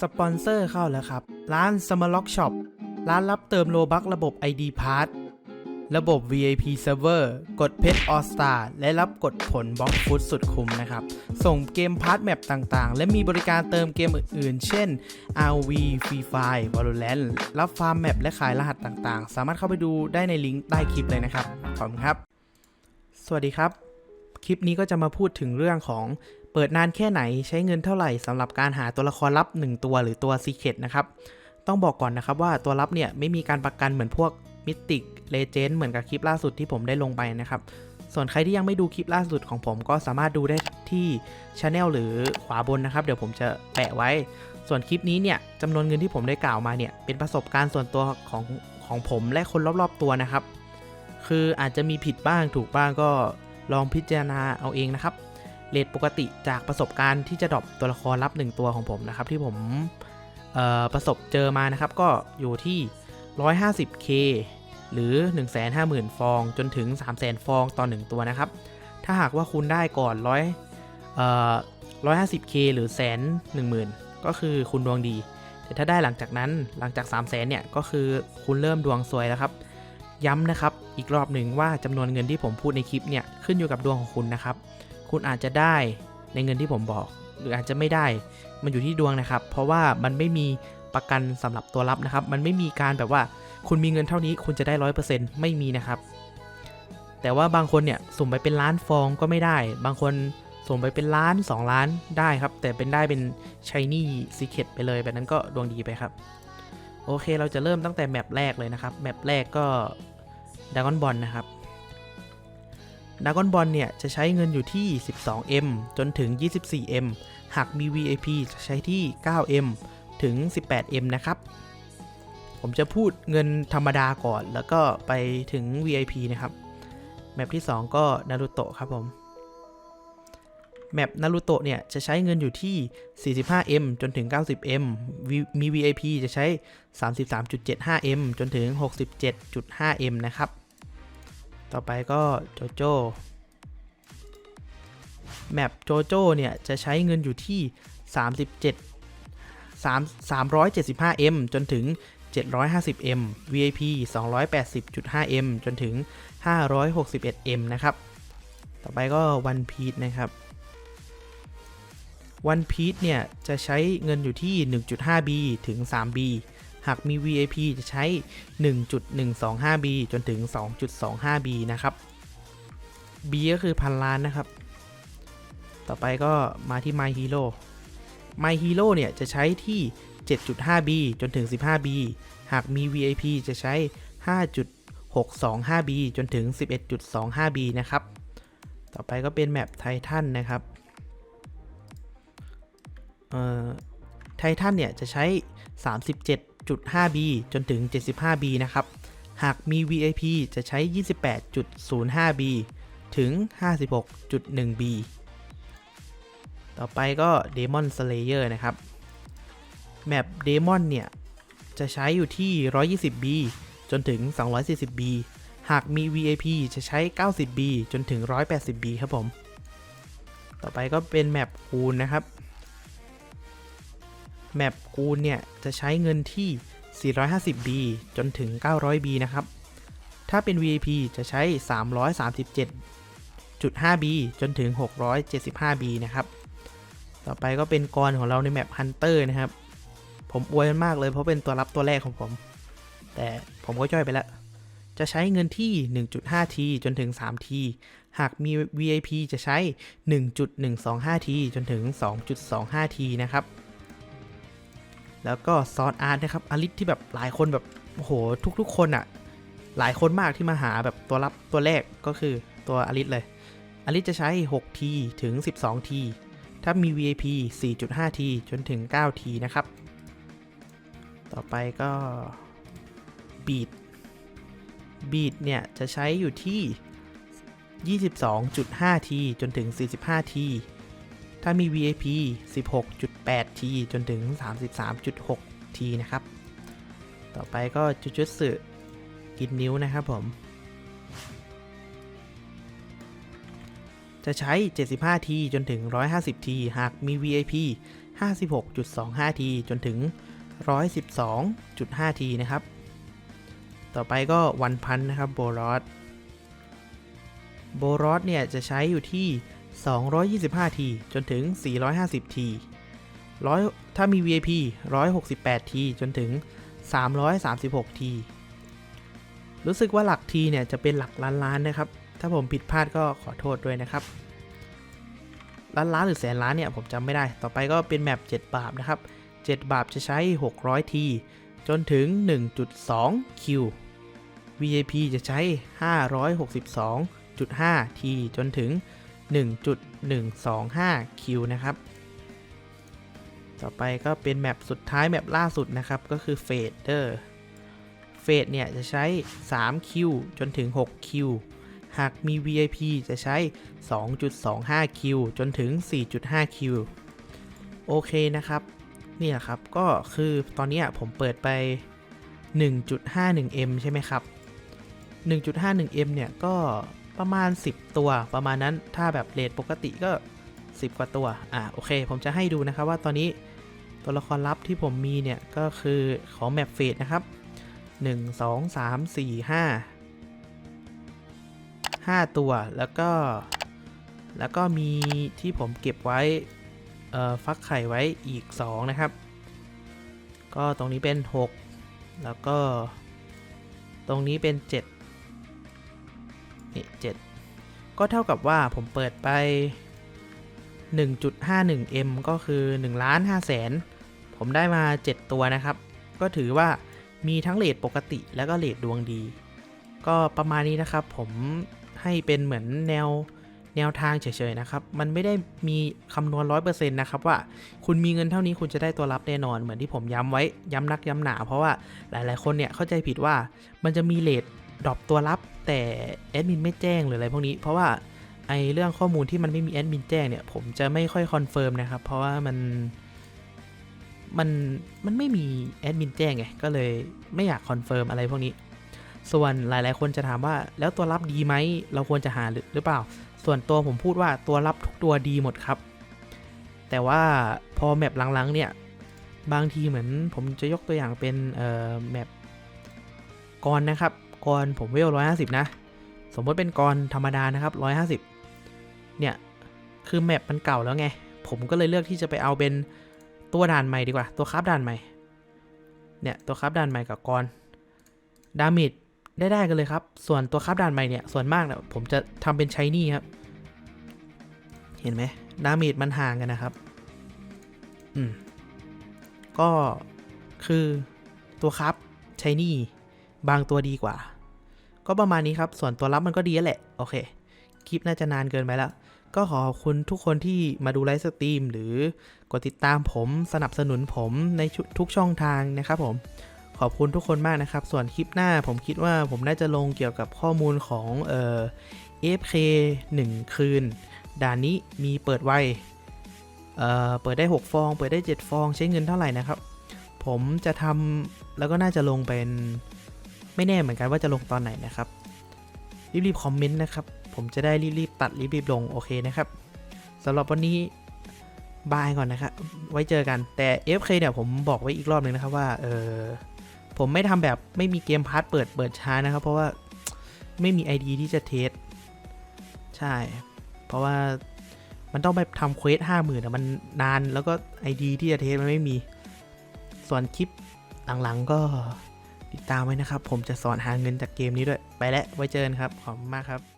สปอนเซอร์เข้าแล้วครับ ร้าน s m a r l o c k Shop ร้านรับเติมโลบักระบบ ID Pass ระบบ VIP Server กดเพชร All Star และรับกดผลบล็อกฟุตสุดคุ้มนะครับ ส่งเกมพาร์ทแมปต่างๆ และมีบริการเติมเกมอื่นๆ เช่น RV Free Fire Valorant รับฟาร์มแมปและขายรหัสต่างๆ สามารถเข้าไปดูได้ในลิงก์ใต้คลิปเลยนะครับ ขอบคุณครับ สวัสดีครับ คลิปนี้ก็จะมาพูดถึงเรื่องของ เปิดนานแค่ไหนใช้เงินเท่าไหร่สำหรับการหาตัวละครลับ 1 ตัวหรือตัว Secret นะครับ ต้องบอกก่อนนะครับว่าตัวลับเนี่ยไม่มีการประกันเหมือนพวกมิติกเลเจนด์เหมือนกับคลิปล่าสุดที่ผมได้ลงไปนะครับ ส่วนใครที่ยังไม่ดูคลิปล่าสุดของผมก็สามารถดูได้ที่ช anel หรือขวาบนนะครับ เดี๋ยวผมจะแปะไว้ ส่วนคลิปนี้เนี่ยจำนวนเงินที่ผมได้กล่าวมาเนี่ยเป็นประสบการณ์ส่วนตัวของของผมและคนรอบๆตัวนะครับ คืออาจจะมีผิดบ้างถูกบ้างก็ลองพิจารณาเอาเองนะครับ เรทปกติจากประสบการณ์ที่จะดรอปตัวละครลับหนึ่งตัวของผมนะครับ ที่ผมประสบเจอมานะครับ ก็อยู่ที่ 150k หรือ 150,000 ฟอง จนถึง 300,000 ฟองต่อ 1 ตัวนะครับ ถ้าหากว่าคุณได้ก่อนร้อยเอ่อ 150k หรือแสนหนึ่งหมื่นก็คือคุณดวงดี แต่ถ้าได้หลังจากนั้นหลังจาก 3 0 0แสนเนี่ย ก็คือคุณเริ่มดวงซวยแล้วครับ ย้ำนะครับ อีกรอบหนึ่งว่าจำนวนเงินที่ผมพูดในคลิปเนี่ย ขึ้นอยู่กับดวงของคุณนะครับ คุณอาจจะได้ในเงินที่ผมบอก หรืออาจจะไม่ได้ มันอยู่ที่ดวงนะครับ เพราะว่ามันไม่มีประกันสำหรับตัวรับนะครับ มันไม่มีการแบบว่า คุณมีเงินเท่านี้คุณจะได้ร้อยเปอร์เซ็นต์ไม่มีนะครับ แต่ว่าบางคนเนี่ยสุ่มไปเป็นล้านฟองก็ไม่ได้ บางคนสุ่มไปเป็นล้าน 2 ล้านได้ครับ แต่เป็นได้เป็นชายนี่ซีเค t ไปเลยแบบนั้นก็ดวงดีไปครับ โอเคเราจะเริ่มตั้งแต่แมปแรกเลยนะครับ แมปแรกก็ดากอนบอลนะครับ ดากอนบอลเนี่ยจะใช้เงินอยู่ที่ 12M จนถึง 24M หากมี VIP จะใช้ที่ 9M ถึง 18M นะครับ ผมจะพูดเงินธรรมดาก่อนแล้วก็ไปถึง VIP นะครับ แมปที่ 2 ก็นารูโตะครับผม แมปนารูโตะเนี่ยจะใช้เงินอยู่ที่ 45M จนถึง 90M มี VIP จะใช้ 33.75M จนถึง 67.5M นะครับ ต่อไปก็โจโจแมปโจโจเนี่ยจะใช้เงินอยู่ที่ 37 3 375M จนถึง 750M VIP 280.5M จนถึง 561M นะครับ ต่อไปก็ One Piece นะครับ One Piece เนี่ยจะใช้เงินอยู่ที่ 1.5B ถึง 3B หากมี VIP จะใช้ 1.125B จนถึง 2.25B นะครับ B ก็คือพันล้านนะครับ ต่อไปก็มาที่ My Hero My Hero เนี่ยจะใช้ที่ 7.5B จนถึง 15B หากมี VIP จะใช้ 5.625B จนถึง 11.25B นะครับ ต่อไปก็เป็นแมปไททันนะครับเอ่อไททันเนี่ยจะใช้ 37.5B จนถึง 75B นะครับ หากมี VIP จะใช้ 28.05B ถึง 56.1B ต่อไปก็ Demon Slayer นะครับ แมป Demon เนี่ย จะใช้อยู่ที่ 120B จนถึง 240B หากมี VIP จะใช้ 90B จนถึง 180B ครับผม ต่อไปก็เป็นแมปคูนนะครับ แมปคูนเนี่ย จะใช้เงินที่ 450B จนถึง 900B นะครับ ถ้าเป็น VIP จะใช้ 337.5B จนถึง 675B นะครับ ต่อไปก็เป็นกรของเราในแมป Hunter นะครับ ผมอวยมันมากเลยเพราะเป็นตัวรับตัวแรกของผม แต่ผมก็ย่อยไปแล้ว จะใช้เงินที่ 1.5T จนถึง 3T หากมี VIP จะใช้ 1.125T จนถึง 2.25T นะครับ แล้วก็ซอสอาร์ตนะครับอลิสที่แบบหลายคนแบบโอ้โหทุกๆ คนอะ่ะ หลายคนมากที่มาหาแบบตัวรับตัวแรกก็คือตัวอลิสเลยอลิสจะใช้ 6T ถึง 12T ถ้ามี VIP 4.5T จนถึง 9T นะครับ ต่อไปก็บีดบีดเนี่ย จะใช้อยู่ที่ 22.5T จนถึง 45T ถ้ามี VIP 16.8T จนถึง 33.6T นะครับ ต่อไปก็จุจุสึกินนิ้วนะครับผม จะใช้ 75T จนถึง 150T หากมี VIP 56.25ทีจนถึง 112.5ทีนะครับ ต่อไปก็วันพันนะครับโบรอสโบรอสเนี่ยจะใช้อยู่ที่ 225T จนถึง 450T ร้อยถ้ามี VIP 168T จนถึง 336T รู้สึกว่าหลัก T เนี่ยจะเป็นหลักล้านล้านนะครับ ถ้าผมผิดพลาดก็ขอโทษด้วยนะครับ ล้านล้านหรือแสนล้านเนี่ยผมจำไม่ได้ ต่อไปก็เป็นแมป7บาบนะครับ 7 บาบจะใช้ 600T จนถึง 1.2Q VIP จะใช้ 562.5T จนถึง 1.125Q นะครับ ต่อไปก็เป็นแมปสุดท้ายแมปล่าสุดนะครับ ก็คือเฟดเดอร์เฟดเนี่ยจะใช้ 3Q จนถึง 6Q หากมี VIP จะใช้ 2.25Q จนถึง 4.5Q โอเคนะครับเนี่ยครับก็คือตอนนี้ผมเปิดไป 1.51M ใช่ไหมครับ 1.51M เนี่ยก็ ประมาณ 10 ตัวประมาณนั้นถ้าแบบเรทปกติก็ 10 กว่าตัว อะโอเค ผมจะให้ดูนะครับว่าตอนนี้ตัวละครลับที่ผมมีเนี่ย ก็คือของแมปเฟสนะครับ 1 2 3 4 5 5 ตัวแล้วก็ แล้วก็มีที่ผมเก็บไว้เอ่อฟักไข่ไว้อีก 2 นะครับ ก็ตรงนี้เป็น 6 แล้วก็ตรงนี้เป็น 7 นี่7ก็เท่ากับว่าผมเปิดไป 1.51m ก็คือ1ล้าน5แสนผมได้มา 7 ตัวนะครับ ก็ถือว่ามีทั้งเลทปกติแล้วก็เลทดวงดี ก็ประมาณนี้นะครับผมให้เป็นเหมือนแนวแนวทางเฉยๆนะครับ มันไม่ได้มีคำนวณ 100%นะครับว่าคุณมีเงินเท่านี้คุณจะได้ตัวรับแน่นอน เหมือนที่ผมย้ำไว้ย้ำนักย้ำหนา เพราะว่าหลายๆคนเนี่ยเข้าใจผิดว่ามันจะมีเลท ดรอปตัวรับแต่แอดมินไม่แจ้งหรืออะไรพวกนี้ เพราะว่าไอเรื่องข้อมูลที่มันไม่มีแอดมินแจ้งเนี่ย ผมจะไม่ค่อยคอนเฟิร์มนะครับ เพราะว่ามันมันมันไม่มีแอดมินแจ้งไงก็เลยไม่อยากคอนเฟิร์มอะไรพวกนี้ ส่วนหลายๆ คนจะถามว่าแล้วตัวรับดีไหมเราควรจะหาหรือเปล่า ส่วนตัวผมพูดว่าตัวรับทุกตัวดีหมดครับ แต่ว่าพอแมปหลังๆเนี่ยบางทีเหมือนผมจะยกตัวอย่างเป็นเอ่อแมปกรนะครับ กรผมเวลร้อยหาสิบนะ สมมติเป็นกรธรรมดานะครับร้อยหาสิบเนี่ย คือแมปมันเก่าแล้วไง ผมก็เลยเลือกที่จะไปเอาเป็นตัวด่านใหม่ดีกว่า ตัวคราฟด่านใหม่ เนี่ย ตัวคราฟด่านใหม่กับกรดามิดได้ได้กันเลยครับ ส่วนตัวคราฟด่านใหม่เนี่ย ส่วนมากเนี่ยผมจะทำเป็นชายนี่ครับ เห็นไหมดามิดมันห่างกันนะครับ อืม ก็คือตัวคราฟชายนี่บางตัวดีกว่า ก็ประมาณนี้ครับ ส่วนตัวรับมันก็ดีแหละ โอเค คลิปน่าจะนานเกินไปแล้ว ก็ขอขอบคุณทุกคนที่มาดูไลฟ์สตรีมหรือกดติดตามผมสนับสนุนผมในทุกช่องทางนะครับผม ขอบคุณทุกคนมากนะครับ ส่วนคลิปหน้าผมคิดว่าผมน่าจะลงเกี่ยวกับข้อมูลของเอ่อ AFK 1 คืน ด่านนี้มีเปิดไวเอ่อเปิดได้ 6 ฟอง เปิดได้ 7 ฟอง ใช้เงินเท่าไหร่นะครับ ผมจะทำแล้วก็น่าจะลงเป็น ไม่แน่เหมือนกันว่าจะลงตอนไหนนะครับ รีบๆคอมเมนต์นะครับ ผมจะได้รีบๆตัดรีบๆลงโอเคนะครับสำหรับวันนี้บายก่อนนะครับ ไว้เจอกัน แต่ FK เนี่ยผมบอกไว้อีกรอบหนึ่งนะครับว่า เออ ผมไม่ทำแบบไม่มีเกมพาร์ทเปิดเปิดช้านะครับ เพราะว่าไม่มี ID ที่จะเทส ใช่ เพราะว่ามันต้องไปทำเควสห้าหมื่นมันนานแล้วก็ ID ที่จะเทสมันไม่มี ส่วนคลิปหลังๆก็ ติดตามไว้นะครับ ผมจะสอนหาเงินจากเกมนี้ด้วย ไปแล้วไว้เจอกันครับ ขอบคุณมากครับ